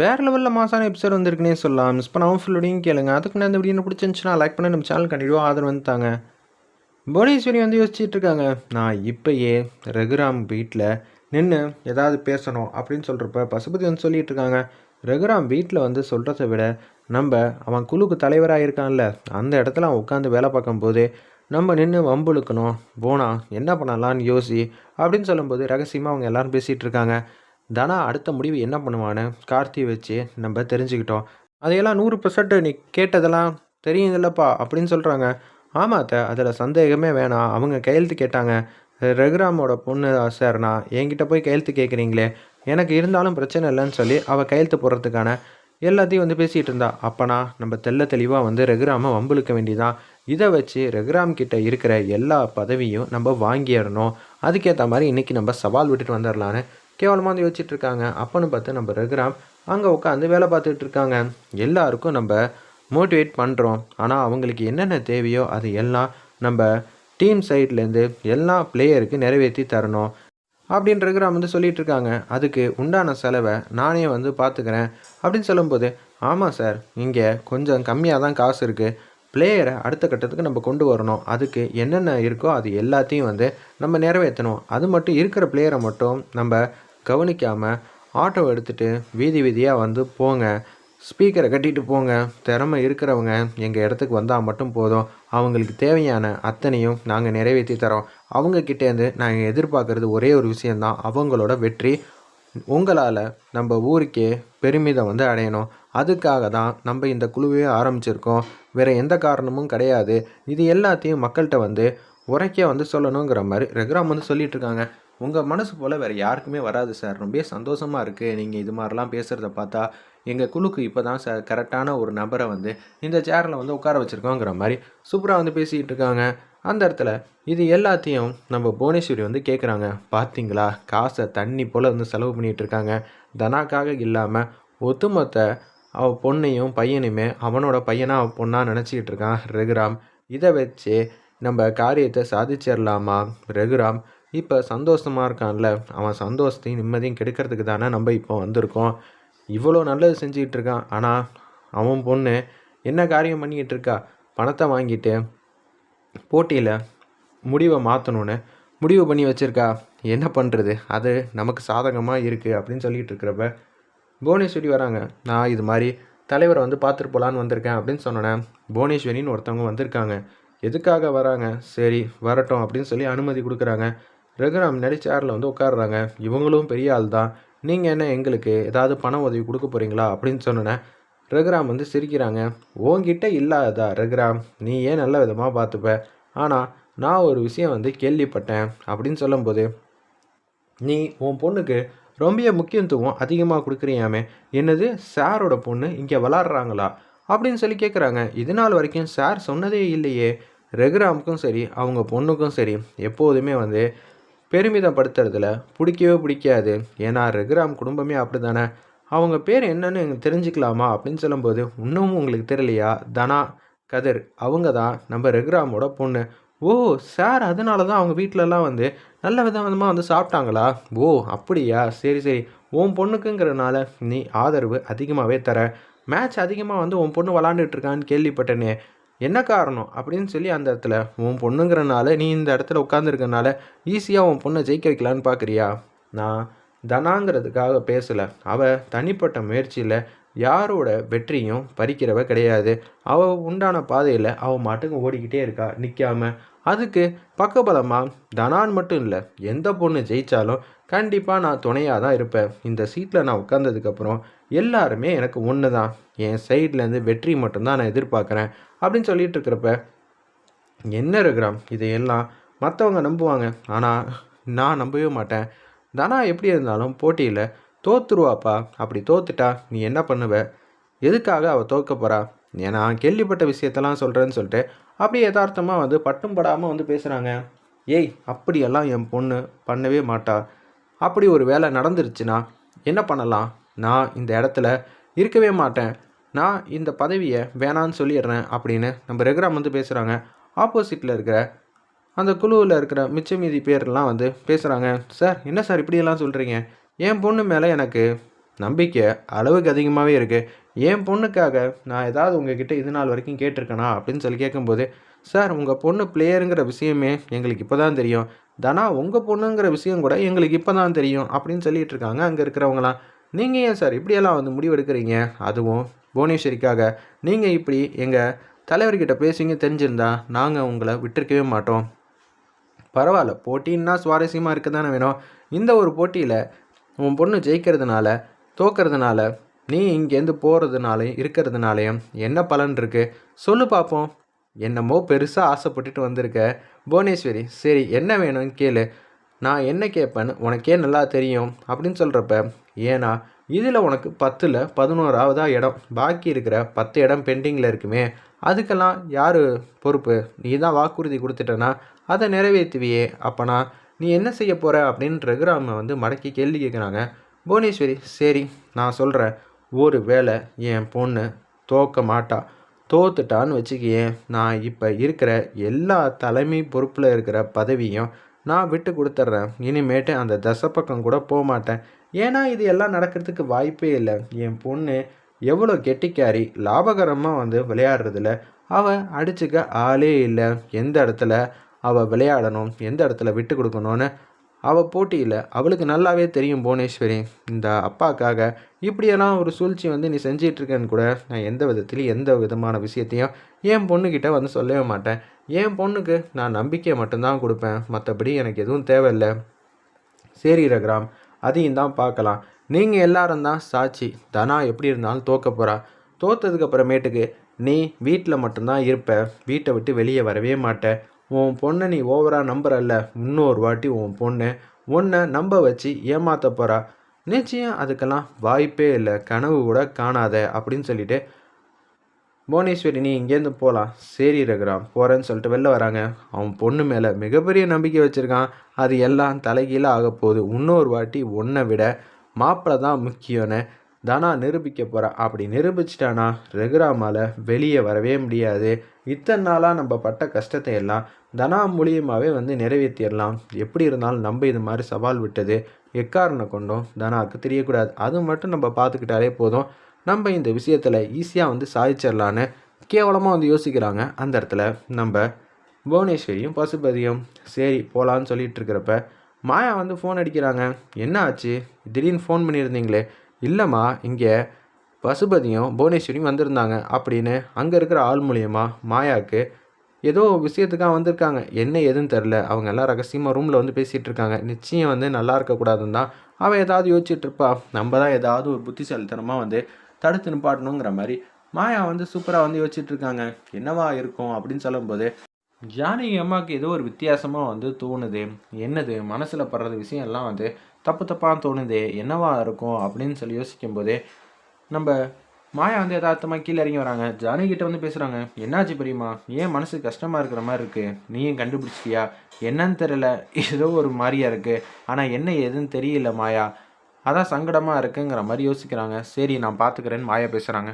வேறு லெவலில் மாசான எபிசோட் வந்திருக்குனே சொல்லலாம். மிஸ் பண்ணாமல் ஃபுல்லோடையும் கேளுங்க. அதுக்கு நான் இந்த வீடியோ பிடிச்சிருந்துச்சுன்னா லைக் பண்ணி நம்ம சேனல் கண்டிப்பாக ஆதரவு வந்துட்டாங்க புவனேஸ்வரி வந்து யோசிச்சுட்டு இருக்காங்க. நான் இப்போயே ரகுராம் வீட்டில் நின்று ஏதாவது பேசணும் அப்படின்னு சொல்கிறப்ப பசுபதி வந்து சொல்லிட்டு இருக்காங்க. ரகுராம் வீட்டில் வந்து சொல்கிறத விட நம்ம அவன் குழுக்கு தலைவராக இருக்கான்ல. அந்த இடத்துல அவன் உட்காந்து வேலை பார்க்கும்போது நம்ம நின்று வம்புழுக்கணும். போனா என்ன பண்ணலான்னு யோசி அப்படின்னு சொல்லும்போது ரகசியமாக அவங்க எல்லோரும் பேசிகிட்டு இருக்காங்க. தனா அடுத்த முடிவு என்ன பண்ணுவான்னு கார்த்தி வச்சு நம்ம தெரிஞ்சுக்கிட்டோம். அதையெல்லாம் நூறு பர்சன்ட் நீ கேட்டதெல்லாம் தெரியுதில்லப்பா அப்படின்னு சொல்கிறாங்க ஆமாம் அத்தை அதில் சந்தேகமே வேணாம். அவங்க கையெழுத்து கேட்டாங்க. ரகுராமோட பொண்ணு சார் நான் என்கிட்ட போய் கையெழுத்து கேட்குறீங்களே எனக்கு இருந்தாலும் பிரச்சனை இல்லைன்னு சொல்லி அவள் கையெழுத்து போடுறதுக்கான எல்லாத்தையும் வந்து பேசிகிட்டு இருந்தா. அப்போனா நம்ம தெள்ள தெளிவாக வந்து ரகுராமை வம்புழுக்க வேண்டியதான் இதை வச்சு ரகுராம் கிட்ட இருக்கிற எல்லா பதவியும் நம்ம வாங்கிடணும். அதுக்கேற்ற மாதிரி இன்றைக்கி நம்ம சவால் விட்டுட்டு வந்துடலான்னு கேவலமாக வந்து யோசிச்சுட்டு இருக்காங்க. அப்போன்னு பார்த்து நம்ம ரகுராம் அங்கே உட்காந்து வேலை பார்த்துட்டு இருக்காங்க. எல்லாருக்கும் நம்ம மோட்டிவேட் பண்ணுறோம் ஆனால் அவங்களுக்கு என்னென்ன தேவையோ அது எல்லாம் நம்ம டீம் சைட்லேருந்து எல்லா பிளேயருக்கு நிறைவேற்றி தரணும் அப்படின்ற ரகுராம் வந்து சொல்லிகிட்டு இருக்காங்க. அதுக்கு உண்டான செலவை நானே வந்து பார்த்துக்கிறேன் அப்படின்னு சொல்லும்போது ஆமாம் சார் இங்கே கொஞ்சம் கம்மியாக தான் காசு இருக்குது பிளேயரை அடுத்த கட்டத்துக்கு நம்ம கொண்டு வரணும். அதுக்கு என்னென்ன இருக்கோ அது எல்லாத்தையும் வந்து நம்ம நிறைவேற்றணும். அது மட்டும் இருக்கிற பிளேயரை மட்டும் நம்ம கவனிக்காமல் ஆட்டோ எடுத்துகிட்டு வீதி வீதியாக வந்து போங்க. ஸ்பீக்கரை கட்டிட்டு போங்க. திறமை இருக்கிறவங்க எங்கள் இடத்துக்கு வந்தால் மட்டும் போதும். அவங்களுக்கு தேவையான அத்தனையும் நாங்கள் நிறைவேற்றி தரோம். அவங்கக்கிட்டேருந்து நாங்கள் எதிர்பார்க்குறது ஒரே ஒரு விஷயந்தான் அவங்களோட வெற்றி. உங்களால் நம்ம ஊருக்கே பெருமிதம் வந்து அடையணும். அதுக்காக தான் நம்ம இந்த குழுவே ஆரம்பிச்சிருக்கோம். வேறு எந்த காரணமும் கிடையாது. இது எல்லாத்தையும் மக்கள்கிட்ட வந்து உரைக்க வந்து சொல்லணுங்கிற மாதிரி ரெகுராம் வந்து சொல்லிகிட்ருக்காங்க உங்கள் மனசு போல் வேறு யாருக்குமே வராது சார். ரொம்ப சந்தோஷமாக இருக்குது நீங்கள் இது மாதிரிலாம் பேசுகிறத பார்த்தா எங்கள் குழுக்கு இப்போ தான் சார் கரெக்டான ஒரு நபரை வந்து இந்த சேரில் வந்து உட்கார வச்சுருக்கோங்கிற மாதிரி சூப்பராக வந்து பேசிக்கிட்டு இருக்காங்க. அந்த இடத்துல இது எல்லாத்தையும் நம்ம புவனேஸ்வரி வந்து கேட்குறாங்க பார்த்தீங்களா காசை தண்ணி போல் வந்து செலவு பண்ணிகிட்டு இருக்காங்க. தனாக்காக இல்லாமல் ஒத்துமொத்த அவ பொண்ணையும் பையனையுமே அவனோட பையனாக அவன் பொண்ணாக நினச்சிக்கிட்டு இருக்கான். ரகுராம் இதை வச்சு நம்ம காரியத்தை சாதிச்சிடலாமா ரகுராம் இப்போ சந்தோஷமாக இருக்கான்ல. அவன் சந்தோஷத்தையும் நிம்மதியும் கெடுக்கிறதுக்கு தானே நம்ம இப்போ வந்திருக்கோம். இவ்வளோ நல்லது செஞ்சுக்கிட்டு இருக்கான். ஆனால் அவன் பொண்ணு என்ன காரியம் பண்ணிக்கிட்டு இருக்கா? பணத்தை வாங்கிட்டு போட்டியில் முடிவை மாற்றணுன்னு முடிவு பண்ணி வச்சுருக்கா. என்ன பண்ணுறது அது நமக்கு சாதகமாக இருக்குது அப்படின்னு சொல்லிகிட்டு இருக்கிறப்ப புவனேஸ்வரி வராங்க. நான் இது மாதிரி தலைவரை வந்து பார்த்துட்டு போகலான்னு வந்திருக்கேன் அப்படின்னு சொன்னேன் புவனேஸ்வரின்னு ஒருத்தவங்க வந்திருக்காங்க. எதுக்காக வராங்க? சரி வரட்டும் அப்படின்னு சொல்லி அனுமதி கொடுக்குறாங்க. ரகுராம் முன்னாடி சேரில் வந்து உட்காடுறாங்க இவங்களும் பெரிய ஆள் தான். நீங்கள் என்ன எங்களுக்கு ஏதாவது பண உதவி கொடுக்க போகிறீங்களா அப்படின்னு சொன்னேன் ரகுராம் வந்து சிரிக்கிறாங்க. உன்கிட்ட இல்லாததா ரகுராம்? நீ ஏன் நல்ல விதமாக பார்த்துப்ப? ஆனால் நான் ஒரு விஷயம் வந்து கேள்விப்பட்டேன். அப்படின்னு சொல்லும்போது நீ உன் பொண்ணுக்கு ரொம்ப முக்கியத்துவம் அதிகமாக கொடுக்குறியாமே? என்னது சாரோட பொண்ணு இங்கே விளாட்றாங்களா? அப்படின்னு சொல்லி கேட்குறாங்க இது நாள் வரைக்கும் சார் சொன்னதே இல்லையே. ரகுராமுக்கும் சரி அவங்க பொண்ணுக்கும் சரி எப்போதுமே வந்து பெருமிதப்படுத்துறதுல பிடிக்கவே பிடிக்காது. ஏன்னா ரகுராம் குடும்பமே அப்படி தானே அவங்க பேர் என்னன்னு எங்களுக்கு தெரிஞ்சுக்கலாமா? அப்படின்னு சொல்லும்போது இன்னமும் உங்களுக்கு தெரியலையா? தனா கதிர் அவங்க தான் நம்ம ரகுராமோட பொண்ணு. ஓ சார் அதனால தான் அவங்க வீட்டிலலாம் வந்து நல்ல விதமாக வந்து சாப்பிட்டாங்களா? ஓ அப்படியா? சரி சரி. உன் பொண்ணுக்குங்கிறனால நீ ஆதரவு அதிகமாகவே தர. மேட்ச் அதிகமாக வந்து உன் பொண்ணு விளாண்டுட்டு இருக்கான்னு கேள்விப்பட்டேனே. என்ன காரணம்? அப்படின்னு சொல்லி அந்த இடத்துல உன் பொண்ணுங்கிறனால நீ இந்த இடத்துல உட்காந்துருக்கனால ஈஸியாக உன் பொண்ணை ஜெயிக்க வைக்கலான்னு பார்க்குறியா நான் தனாங்கிறதுக்காக பேசலை. அவள் தனிப்பட்ட முயற்சியில் யாரோட வெற்றியும் பறிக்கிறவ கிடையாது. அவள் உண்டான பாதையில் அவள் மாட்டுக்கு ஓடிக்கிட்டே இருக்கா. நிற்காம அதுக்கு பக்கபலமாக தனான் மட்டும் இல்லை எந்த பொண்ணு ஜெயித்தாலும் கண்டிப்பாக நான் துணையாக தான் இருப்பேன். இந்த சீட்டில் நான் உட்காந்ததுக்கப்புறம் எல்லாருமே எனக்கு ஒன்று தான் என் சைட்லேருந்து வெற்றி மட்டும்தான் நான் எதிர்பார்க்குறேன். அப்படின்னு சொல்லிட்டு இருக்கிறப்ப என்ன இருக்கிறான் இதையெல்லாம் மற்றவங்க நம்புவாங்க. ஆனால் நான் நம்பவே மாட்டேன். தனா எப்படி இருந்தாலும் போட்டியில் தோத்துருவாப்பா. அப்படி தோத்துட்டா நீ என்ன பண்ணுவ? எதுக்காக அவள் தோற்க போகிறா நான் கேள்விப்பட்ட விஷயத்தெல்லாம் சொல்கிறேன்னு சொல்லிட்டு அப்படியே யதார்த்தமாக வந்து பட்டும் படாமல் வந்து பேசுகிறாங்க ஏய் அப்படியெல்லாம் என் பொண்ணு பண்ணவே மாட்டா. அப்படி ஒரு வேலை நடந்துருச்சுன்னா என்ன பண்ணலாம்? நான் இந்த இடத்துல இருக்கவே மாட்டேன். நான் இந்த பதவியை வேணான்னு சொல்லிடுறேன் அப்படின்னு நம்ம ரெகுராம் வந்து பேசுகிறாங்க ஆப்போசிட்டில் இருக்கிற அந்த குழுவில் இருக்கிற மிச்ச மீதி பேர்லாம் வந்து பேசுகிறாங்க சார் என்ன சார் இப்படியெல்லாம் சொல்கிறீங்க என் பொண்ணு மேலே எனக்கு நம்பிக்கை அளவுக்கு அதிகமாகவே இருக்குது என் பொண்ணுக்காக நான் ஏதாவது உங்ககிட்ட இது நாள் வரைக்கும் கேட்டிருக்கேனா? அப்படின்னு சொல்லி கேட்கும்போது சார் உங்கள் பொண்ணு பிளேயருங்கிற விஷயமே எங்களுக்கு இப்போ தான் தெரியும். தனா உங்கள் பொண்ணுங்கிற விஷயம் கூட எங்களுக்கு இப்போ தான் தெரியும். அப்படின்னு சொல்லிட்டு இருக்காங்க அங்கே இருக்கிறவங்களாம் நீங்கள் ஏன் சார் இப்படியெல்லாம் வந்து முடிவெடுக்கிறீங்க? அதுவும் புவனேஸ்வரிக்காக. நீங்கள் இப்படி எங்கள் தலைவர்கிட்ட பேசிங்க தெரிஞ்சிருந்தா நாங்கள் உங்களை விட்டுருக்கவே மாட்டோம். பரவாயில்ல போட்டின்னா சுவாரஸ்யமாக இருக்க தானே வேணும். இந்த ஒரு போட்டியில் உன் பொண்ணு ஜெயிக்கிறதுனால தோக்கிறதுனால நீ இங்கேருந்து போகிறதுனாலையும் இருக்கிறதுனாலையும் என்ன பலன் இருக்குது சொல்லு பார்ப்போம் என்னமோ பெருசாக ஆசைப்பட்டுட்டு வந்திருக்க. புவனேஸ்வரி சரி என்ன வேணும்னு கேளு. நான் என்ன கேட்பேன்னு உனக்கே நல்லா தெரியும் அப்படின்னு சொல்கிறப்ப ஏன்னா இதில் உனக்கு பத்தில் பதினோராவதா இடம். பாக்கி இருக்கிற பத்து இடம் பெண்டிங்கில் இருக்குமே. அதுக்கெல்லாம் யார் பொறுப்பு? நீ தான் வாக்குறுதி கொடுத்துட்டனா? அதை நிறைவேற்றுவியே அப்போனா. நீ என்ன செய்ய போகிற அப்படின்னு ரகுராம வந்து மடக்கி கேள்வி கேட்குறாங்க. புவனேஸ்வரி சரி நான் சொல்கிறேன் ஒரு வேளை என் பொண்ணு தோக்க மாட்டா. தோத்துட்டான்னு வச்சுக்கியேன் நான் இப்போ இருக்கிற எல்லா தலைமை பொறுப்பில் இருக்கிற பதவியும் நான் விட்டு கொடுத்துட்றேன். இனிமேட்டு அந்த தசப்பக்கம் கூட போக மாட்டேன். ஏன்னா இது எல்லாம் நடக்கிறதுக்கு வாய்ப்பே இல்லை. என் பொண்ணு எவ்வளோ கெட்டிக்காரி லாபகரமாக வந்து விளையாடுறதுல அவள் அடிச்சுக்க ஆளே இல்லை. எந்த இடத்துல அவள் விளையாடணும் எந்த இடத்துல விட்டு கொடுக்கணும்னு அவள் போட்டியில் அவளுக்கு நல்லாவே தெரியும் புவனேஸ்வரி. இந்த அப்பாக்காக இப்படியெல்லாம் ஒரு சூழ்ச்சி வந்து நீ செஞ்சிட்ருக்கேன்னு கூட நான் எந்த விதத்துலையும் எந்த விதமான விஷயத்தையும் என் பொண்ணுக்கிட்ட வந்து சொல்லவே மாட்டேன். என் பொண்ணுக்கு நான் நம்பிக்கையை மட்டும்தான் கொடுப்பேன். மற்றபடி எனக்கு எதுவும் தேவையில்லை. சரி ரகுராம் அதையும் தான் பார்க்கலாம். நீங்கள் எல்லாரும் தான் சாட்சி. தனா எப்படி இருந்தாலும் தோக்க போகிறா தோத்ததுக்கு அப்புறமேட்டுக்கு நீ வீட்டில் மட்டும்தான் இருப்ப. வீட்டை விட்டு வெளியே வரவே மாட்டேன் உன் பொண்ணை நீ ஓவராக நம்புறல்ல. இன்னொரு வாட்டி உன் பொண்ணு உன்னை நம்ப வச்சு ஏமாத்த போகிறா நிச்சயம் அதுக்கெல்லாம் வாய்ப்பே இல்லை. கனவு கூட காணாத அப்படின்னு சொல்லிட்டு புவனேஸ்வரி நீ இங்கேருந்து போகலாம் சரி ரகுராம் போகிறேன்னு சொல்லிட்டு வெளில வராங்க. அவன் பொண்ணு மேலே மிகப்பெரிய நம்பிக்கை வச்சுருக்கான். அது எல்லாம் தலைகீழாக ஆக போகுது. இன்னொரு வாட்டி உன்னை விட மாப்பிள்ளை தான் முக்கியம்னு தானா நிரூபிக்க போகிறான் அப்படி நிரூபிச்சிட்டானா ரகுராமால் வெளியே வரவே முடியாது. இத்தனை நாளாக நம்ம பட்ட கஷ்டத்தை எல்லாம் தனா மூலியமாகவே வந்து நிறைவேற்றிடலாம் எப்படி இருந்தாலும் நம்ம இது மாதிரி சவால் விட்டது எக்காரணம் கொண்டும் தனாவுக்கு தெரியக்கூடாது. அது மட்டும் நம்ம பார்த்துக்கிட்டாலே போதும். நம்ம இந்த விஷயத்தில் ஈஸியாக வந்து சாதிச்சிடலான்னு கேவலமாக வந்து யோசிக்கிறாங்க. அந்த இடத்துல நம்ம புவனேஸ்வரியும் பசுபதியும் சரி போகலான்னு சொல்லிகிட்டு இருக்கிறப்ப மாயா வந்து ஃபோன் அடிக்கிறாங்க. என்ன ஆச்சு? திடீர்னு ஃபோன் பண்ணியிருந்தீங்களே. இல்லைம்மா இங்கே பசுபதியும் புவனேஸ்வரியும் வந்திருந்தாங்க அப்படின்னு அங்கே இருக்கிற ஆள் மூலியமாக மாயாவுக்கு ஏதோ விஷயத்துக்காக வந்திருக்காங்க. என்ன எதுன்னு தெரில அவங்க எல்லாம் ரகசியமாக ரூமில் வந்து பேசிகிட்டு இருக்காங்க. நிச்சயம் வந்து நல்லா இருக்கக்கூடாதுன்னு தான் அவள் ஏதாவது யோசிச்சுட்டு இருப்பா. நம்ம தான் ஏதாவது ஒரு புத்திசாலித்தனமாக வந்து தடுத்து நிப்பாட்டணுங்கிற மாதிரி மாயா வந்து சூப்பராக வந்து யோசிச்சுட்டு இருக்காங்க. என்னவா இருக்கும் அப்படின்னு சொல்லும்போது ஜானகி அம்மாவுக்கு ஏதோ ஒரு வித்தியாசமாக வந்து தோணுது. என்னது? மனசில் படுறது விஷயம் எல்லாம் வந்து தப்பு தப்பாக தோணுது என்னவா இருக்கும் அப்படின்னு சொல்லி யோசிக்கும்போதே நம்ம மாயா வந்து யதார்த்தமாக கீழே இறங்கி வராங்க. ஜானகி கிட்ட வந்து பேசுகிறாங்க என்னாச்சு பெரியமா ஏன் மனசு கஷ்டமாக இருக்கிற மாதிரி இருக்குது நீயும் கண்டுபிடிச்சிட்டியா? என்னன்னு தெரியல. ஏதோ ஒரு மாதிரியா இருக்குது ஆனால் என்ன ஏதுன்னு தெரியல மாயா. அதான் சங்கடமாக இருக்குங்கிற மாதிரி யோசிக்கிறாங்க. சரி நான் பார்த்துக்கிறேன்னு மாயா பேசுகிறாங்க